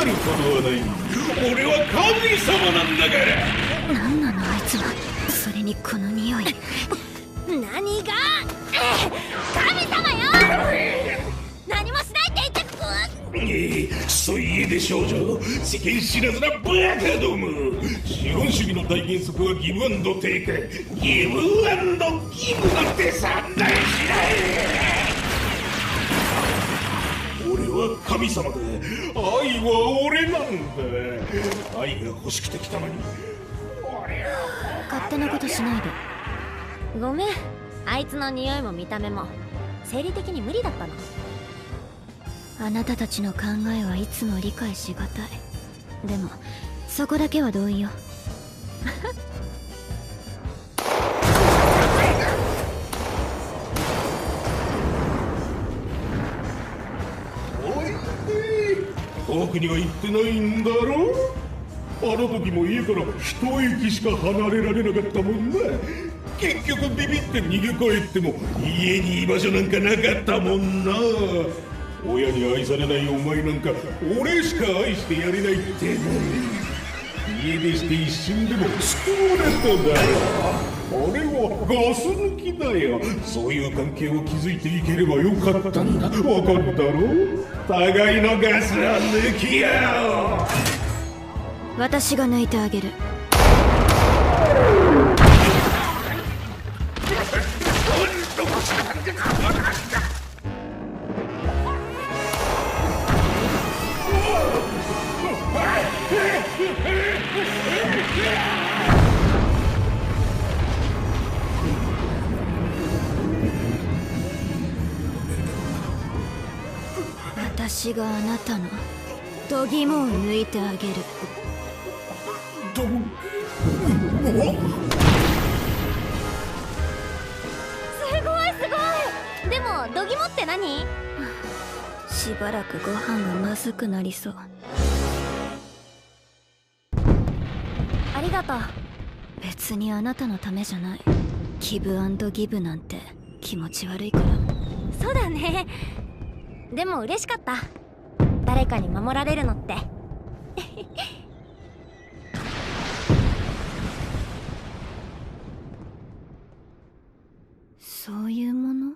がることはない。俺は神様なんだから。何なのあいつは。それにこの匂い。何が？神様よ。何もしないって言ってええそういえで少女世間知らずなバカども資本主義の大原則はギブアンドテイクギブアンドギブなんて散々しない神様だ愛は俺なんだ愛が欲しくて来たのに。勝手なことしないで。ごめん。あいつの匂いも見た目も。生理的に無理だったの。あなたたちの考えはいつも理解しがたい。でもそこだけは同意よ。遠くには行ってないんだろあの時も家から一息しか離れられなかったもんな結局ビビって逃げ帰っても家に居場所なんかなかったもんな。親に愛されないお前なんか俺しか愛してやれないってのに家出して一瞬でも救われただろ俺はガス抜きだよ。そういう関係を築いていければよかったんだ。わかったろ？互いのガスを抜き合おう私が抜いてあげる 私があなたの。度肝を抜いてあげる。どすごいすごい。でも度肝って何？しばらくご飯がまずくなりそう。ありがとう。別にあなたのためじゃない。ギブアンドギブなんて気持ち悪いから。そうだねでも嬉しかった。誰かに守られるのって。そういうもの？